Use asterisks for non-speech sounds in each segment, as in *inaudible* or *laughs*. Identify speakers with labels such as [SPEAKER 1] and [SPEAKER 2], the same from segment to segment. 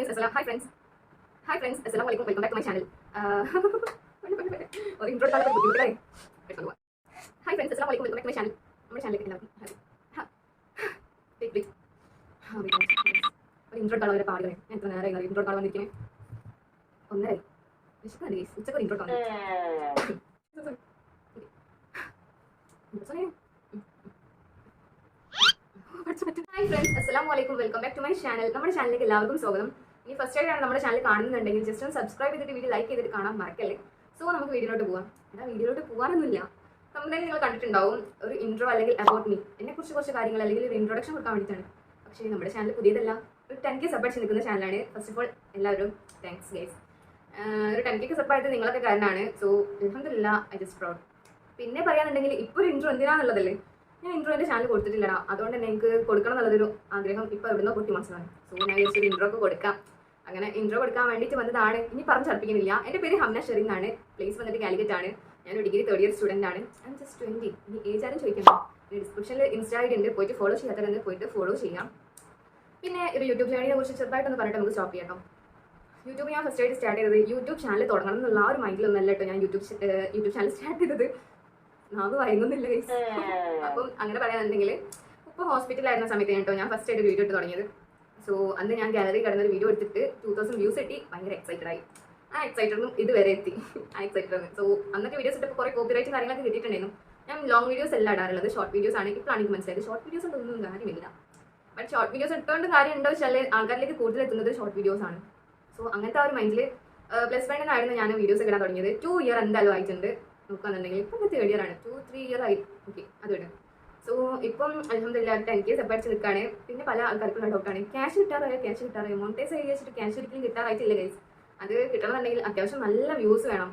[SPEAKER 1] Friends അസലാം hi friends hi friends അസലാം വലൈക്കും വെൽക്കം ബാക്ക് മൈ ചാനൽ ഒരു ഫ്രണ്ട്സ് അസലാം വലൈക്കും വെൽക്കം ബാക്ക് മൈ ചാനൽ നമ്മുടെ ചാനലിലേക്ക് എല്ലാവർക്കും. ഒരു ഇൻട്രോ പാടുകളെ ഞാൻ എത്ര നേരം ഉച്ചയ്ക്ക് ഒരു ഹായ് ഫ്രണ്ട്സ് അസ്സാം വലൈക്കും welcome back to my channel നമ്മുടെ ചാനലിലേക്ക് എല്ലാവർക്കും സ്വാഗതം. ഇനി ഫസ്റ്റ് ആയിട്ടാണ് നമ്മുടെ ചാനൽ കാണുന്നുണ്ടെങ്കിൽ ജസ്റ്റ് ഒന്ന് സബ്സ്ക്രൈബ് ചെയ്തിട്ട് വീഡിയോ ലൈക്ക് ചെയ്തിട്ട് കാണാൻ മറക്കല്ലേ? സോ നമുക്ക് വീഡിയോയിലോട്ട് പോവാം. എന്നാൽ വീഡിയോയിലോട്ട് പോകാനൊന്നുമില്ല തന്നെ നിങ്ങൾ കണ്ടിട്ടുണ്ടാവും ഒരു ഇൻട്രോ അല്ലെങ്കിൽ അബൌട്ട് മീ എന്നെ കുറിച്ച് കാര്യങ്ങൾ അല്ലെങ്കിൽ ഒരു ഇൻട്രൊഡക്ഷൻ കൊടുക്കാൻ വേണ്ടിയിട്ടാണ്. പക്ഷേ നമ്മുടെ ചാനൽ പുതിയതല്ല. ഒരു ടെൻ കെ സബ് അടിച്ച് നിൽക്കുന്ന ചാനലാണ് ഫസ്റ്റ് ഓഫ് ഓൾ എല്ലാവരും താങ്ക്സ് ഗൈസ് ഒരു ടെൻ കെ സബ് നിങ്ങളൊക്കെ കാരണമാണ്. സോ അലഹമില്ല ഐ ജസ്റ്റ് പ്രൗഡ് പിന്നെ പറയാനുണ്ടെങ്കിൽ ഇപ്പോൾ ഒരു ഇൻട്രോ എന്തിനാന്നുള്ളതല്ലേ? ഞാൻ ഇൻട്രോ എന്റെ ചാനൽ കൊടുത്തിട്ടില്ലടാ. അതുകൊണ്ട് തന്നെ എനിക്ക് കൊടുക്കണം എന്നുള്ളതൊരു ആഗ്രഹം ഇപ്പോൾ എവിടുന്നോ പൊട്ടി മനസ്സിലാണ്. സോ ഞാൻ വിചാരിച്ചൊരു ഇൻട്രോ ഒക്കെ കൊടുക്കാം. അങ്ങനെ ഇൻട്രോ കൊടുക്കാൻ വേണ്ടിയിട്ട് വന്നതാണ്. ഇനി പറഞ്ഞ് ചർപ്പിക്കുന്നില്ല എന്റെ പേര് ഹംന ഷെറിൻ എന്നാണ് പ്ലേസ് വന്നിട്ട് കാലിക്കറ്റ് ആണ്. ഞാൻ ഡിഗ്രി തേർഡ് ഇയർ സ്റ്റുഡന്റ് ആണ്. ഐ ജസ്റ്റ് ട്വന്റി ഇനി ഏജ് ആരും ചോദിക്കണം ഡിസ്ക്രിപ്ഷനിൽ ഇൻസ്റ്റാ ഉണ്ട്. പോയിട്ട് ഫോളോ ചെയ്യാത്തവരുണ്ട് പോയിട്ട് ഫോളോ ചെയ്യാം. പിന്നെ ഒരു യൂട്യൂബ് ചാനലിനെ കുറിച്ച് ചെറുതായിട്ടൊന്ന് പറഞ്ഞിട്ട് നമുക്ക് സ്റ്റോപ്പ് ചെയ്യാം യൂട്യൂബ് ഞാൻ ഫസ്റ്റ് ആയിട്ട് സ്റ്റാർട്ട് ചെയ്തത് യൂട്യൂബ് ചാനൽ തുടങ്ങണം എന്നുള്ള ആ ഒരു മൈൻഡിലൊന്നല്ല കേട്ടോ ഞാൻ യൂട്യൂബ് യൂട്യൂബ് ചാനൽ സ്റ്റാർട്ട് ചെയ്തത്. നാവ് വയങ്ങുന്നില്ല guys. അപ്പം അങ്ങനെ പറയാനുണ്ടെങ്കിൽ ഇപ്പോൾ ഹോസ്പിറ്റലായിരുന്ന സമയത്ത് കേട്ടോ ഞാൻ ഫസ്റ്റ് ആയിട്ട് വീഡിയോ ഇട്ട് തുടങ്ങിയത്. സോ അന്ന് ഞാൻ ഗാലറി കിടന്ന ഒരു വീഡിയോ എടുത്തിട്ട് ടൂ തൗസൻഡ് വ്യൂസ് കിട്ടി. ഭയങ്കര എക്സൈറ്റഡ് ആയി. ആ എക്സൈറ്റഡും ഇതുവരെ എത്തി. *laughs* ആ എക്സൈറ്റഡ് സോ അന്നൊക്കെ വീഡിയോസ് ഇട്ടപ്പോൾ കുറേ കോപ്പിറൈറ്റ് കാര്യങ്ങളൊക്കെ കിട്ടിയിട്ടുണ്ടായിരുന്നു. ഞാൻ ലോങ് വീഡിയോസ് അല്ല ഇടാറുള്ളത്. ഷോർട്ട് വീഡിയോസ് ആണ്. ഇപ്പോഴാണ് എനിക്ക് മനസ്സിലായത്. ഷോർട്ട് വീഡിയോസ് ഒന്നും കാര്യമില്ല. ബട്ട് ഷോർട്ട് വീഡിയോസ് ഇട്ടുകൊണ്ട് കാര്യം ഉണ്ടോ വെച്ചാൽ ആൾക്കാരിലേക്ക് കൂടുതൽ എത്തുന്നത് ഷോർട്ട് വീഡിയോസ് ആണ്. സോ അങ്ങനത്തെ ആ ഒരു മൈൻഡിൽ പ്ലസ് വണ്ണിനായിരുന്നു ഞാൻ വീഡിയോസ് ഇടാൻ തുടങ്ങിയത്. ടു ഇയർ എന്തായാലും ആയിട്ടുണ്ട്. നോക്കുകയാണെന്നുണ്ടെങ്കിൽ ഇപ്പം തേർഡ് ഇയർ ആണ്. ടു ത്രീ ഇയർ ആയി. ഓക്കെ അത് വിടും. സോ ഇപ്പം അലഹമില്ല ടെൻ കെ സെപ്പറേറ്റ് നിൽക്കുകയാണ് പിന്നെ പല ആൾക്കാർക്കുള്ള ഡൗട്ടാണ് ക്യാഷ് കിട്ടാറായോ? ക്യാഷ് കിട്ടാറായോ? മോണിറ്റൈസ് വെച്ചിട്ട് ക്യാഷ് ഒരിക്കലും കിട്ടാറായിട്ടില്ല ഗൈസ് അത് കിട്ടണമെന്നുണ്ടെങ്കിൽ അത്യാവശ്യം നല്ല വ്യൂസ് വേണം.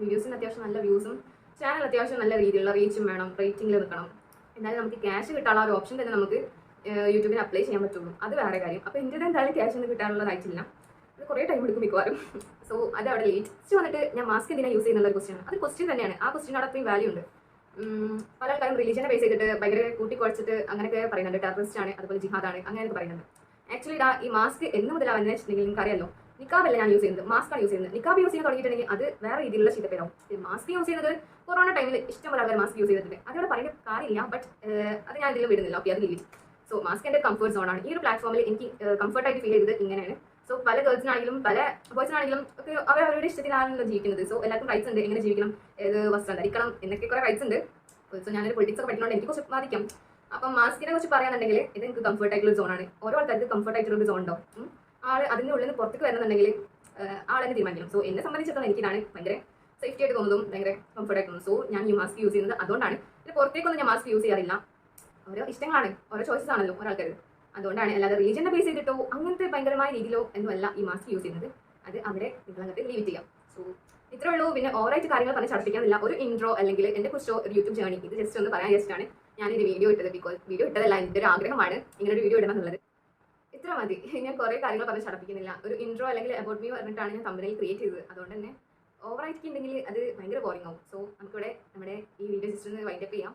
[SPEAKER 1] വീഡിയോസിന് അത്യാവശ്യം നല്ല വ്യൂസും ചാനൽ അത്യാവശ്യം നല്ല രീതിയിലുള്ള റീച്ചും വേണം റേറ്റിംഗിൽ നിൽക്കണം എന്നാലും നമുക്ക് ക്യാഷ് കിട്ടാനുള്ള ഒരു ഓപ്ഷൻ തന്നെ നമുക്ക് യൂട്യൂബിന് അപ്ലൈ ചെയ്യാൻ പറ്റുള്ളൂ. അത് വേറെ കാര്യം. അപ്പോൾ എന്റെ എന്തായാലും ക്യാഷ് ഒന്നും കിട്ടാനുള്ളതായിട്ടില്ല. കുറേ ടൈം എടുക്കും മിക്കവാറും. സോ അത് അവിടെ ലേറ്റ് വന്നിട്ട് ഞാൻ മാസ്ക് എന്തിനാണ് യൂസ് ചെയ്യുന്നുള്ള ക്വസ്റ്റ്യൻ അത് ക്വസ്റ്റ്യൻ തന്നെയാണ്. ആ ക്വസ്റ്റ്യൻ അത്രയും വാല്യൂ ഉണ്ട്. പല ആൾക്കാരും റിലീജിയനെ ബേസ് ചെയ്തിട്ട് ഭയങ്കര കൂട്ടിക്കുഴച്ചിട്ട് അങ്ങനെയൊക്കെ പറയുന്നുണ്ട്. ടെററിസ്റ്റ് ആണ് അതുപോലെ ജിഹാദാണ് അങ്ങനെയൊക്കെ പറയുന്നുണ്ട്. ആക്ച്വലി ഇതാ ഈ മാസ്ക് എന്ന് മുതലാ വന്നു വെച്ചിട്ടുണ്ടെങ്കിൽ നിങ്ങൾക്ക് അറിയാലോ നിക്കാബല്ല ഞാൻ യൂസ് ചെയ്യുന്നത്? മാസ്ക് ആണ് യൂസ് ചെയ്യുന്നത്. നിക്കാബ് യൂസ് ചെയ്യാൻ തുടങ്ങിയിട്ടുണ്ടെങ്കിൽ അത് വേറെ രീതിയിലുള്ള ശീതപ്പേരാവും. മാസ്ക് യൂസ് ചെയ്യുന്നത് കൊറോണ ടൈമിൽ ഇഷ്ടംപോലെ ആൾക്കാർ മാസ്ക് യൂസ് ചെയ്തിട്ടുണ്ട്. അതിവിടെ പറയുന്ന കാര്യമില്ല ബട്ട് അത് ഞാൻ ഇതിലും വിടുന്നില്ല ഓക്കെ അത് ലിമിറ്റ് സോ മാസ്ക് എന്റെ കംഫർട്ട് സോൺ ആണ്. ഈ ഒരു പ്ലാറ്റ്ഫോമിൽ എനിക്ക് കംഫർട്ടായിട്ട് ഫീൽ ചെയ്തത് ഇങ്ങനെയാണ്. സോ പല ഗേൾസിനാണെങ്കിലും പല ബോയ്സിനാണെങ്കിലും ഒക്കെ അവർ അവരുടെ ഇഷ്ടത്തിലാണല്ലോ ജീവിക്കുന്നത്. സോ എല്ലാവർക്കും റൈറ്റ്സ് ഉണ്ട്. എങ്ങനെ ജീവിക്കണം? ഏത് വസ്ത്രം ധരിക്കണം? എന്നൊക്കെ കുറെ റൈറ്റ്സ് ഉണ്ട്. സോ ഞാനൊരു പൊളിറ്റിക്സ് ഒക്കെ പഠിക്കുന്നതുകൊണ്ട് എനിക്ക് കുറച്ച് ബാധിക്കാം. അപ്പം മാസ്കിനെ കുറിച്ച് പറയാനുണ്ടെങ്കിൽ ഇത് എനിക്ക് കംഫർട്ട് ആയിട്ടുള്ള സോൺ ആണ്. ഓരോ ആൾക്കാർക്ക് കംഫർട്ട് ആയിട്ടുള്ള ഒരു സോൺ ഉണ്ടാവും ആൾ അതിന്റെ ഉള്ളിൽ നിന്ന് പുറത്തേക്ക് വരണമെന്നുണ്ടെങ്കിൽ ആളെന്നെ തീരുമാനിക്കണം. സോ എന്നെ സംബന്ധിച്ചിടത്തോളം എനിക്കിതാണ് ഭയങ്കര സേഫ്റ്റി ആയിട്ട് തോന്നുന്നതും ഭയങ്കര കംഫർട്ട് ആയിട്ട് സോ ഞാൻ ഈ മാസ്ക് യൂസ് ചെയ്യുന്നത് അതുകൊണ്ടാണ്. ഇത് പുറത്തേക്കൊന്നും ഞാൻ മാസ്ക് യൂസ് ചെയ്യാറില്ല. ഓരോ ഇഷ്ടങ്ങളാണ്. ഓരോ ചോയ്സസ് ആണല്ലോ ഒരാൾക്കാർ അതുകൊണ്ടാണ് അല്ലാതെ റീജിയനെ ബേസ് ചെയ്തിട്ടോ അങ്ങനത്തെ ഭയങ്കരമായ രീതിയിലോ ഒന്നുമല്ല ഈ മാസ്ക് യൂസ് ചെയ്യുന്നത്. അത് അവിടെ നിങ്ങൾ ലീവ് ചെയ്യാം. സോ ഇത്രേ ഉള്ളൂ. പിന്നെ ഓവറായിട്ട് കാര്യങ്ങൾ പറഞ്ഞ് ചടപ്പിക്കാനില്ല. ഒരു ഇൻട്രോ അല്ലെങ്കിൽ എന്റെ കുറിച്ചോ ഒരു യൂട്യൂബ് ജേണി ഇത് ജസ്റ്റ് ഒന്ന് പറയാൻ ജസ്റ്റാണ് ഞാൻ ഒരു വീഡിയോ ഇട്ടത് ബിക്കോസ് വീഡിയോ ഇട്ടതല്ല എന്റെ ഒരു ആഗ്രഹമാണ് ഇങ്ങനെ ഒരു വീഡിയോ ഇടണം എന്നുള്ളത്. ഇത്ര മതി. ഞാൻ കുറേ കാര്യങ്ങൾ പറഞ്ഞ് ചടപ്പിക്കുന്നില്ല. ഒരു ഇൻട്രോ അല്ലെങ്കിൽ അബൌട്ട് മീ പറഞ്ഞിട്ടാണ് ഞാൻ കമ്പനിയിൽ ക്രിയേറ്റ് ചെയ്തത്. അതുകൊണ്ട് തന്നെ ഓവറായിട്ട് ഉണ്ടെങ്കിൽ അത് ഭയങ്കര ബോറിംഗ് ആവും. സോ നമുക്കിവിടെ നമ്മുടെ ഈ വീഡിയോ ജസ്റ്റ് ഒന്ന് വൈൻഡപ്പ് ചെയ്യാം.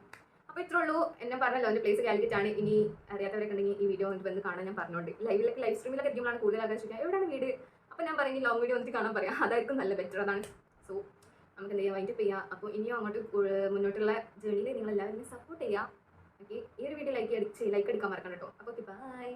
[SPEAKER 1] അപ്പോൾ ഇത്രേ ഉള്ളൂ. എന്നെ പറഞ്ഞല്ലോ എന്റെ പ്ലേസ് കാലിക്കറ്റ് ആണ്. ഇനി അറിയാത്തവരൊക്കെ ഉണ്ടെങ്കിൽ ഈ വീഡിയോ വന്നിട്ട് വന്ന് കാണാൻ ഞാൻ പറഞ്ഞോണ്ട്. ലൈവിലൊക്കെ ലൈവ് സ്ട്രീമിലൊക്കെ ഇരിക്കുമ്പോഴാണ് കൂടുതൽ ആകർഷിക്കുക എവിടെയാണ് വീട്? അപ്പോൾ ഞാൻ പറയുന്നത് ലോങ് വീഡിയോ വന്നിട്ട് കാണാൻ പറയാം. അതായിരിക്കും നല്ല ബെറ്റർ അതാണ്. സോ നമുക്ക് എന്ത് ചെയ്യാം വൈൻഡപ്പ് ചെയ്യാം. അപ്പോൾ ഇനിയും അങ്ങോട്ട് മുന്നോട്ടുള്ള ജേണിയിൽ നിങ്ങൾ എല്ലാവരും സപ്പോർട്ട് ചെയ്യാം ഓക്കെ ഈ ഒരു വീഡിയോ ലൈക്ക് അടിച്ച് ലൈക്ക് എടുക്കാൻ മറക്കണം കേട്ടോ. അപ്പോൾ ബൈ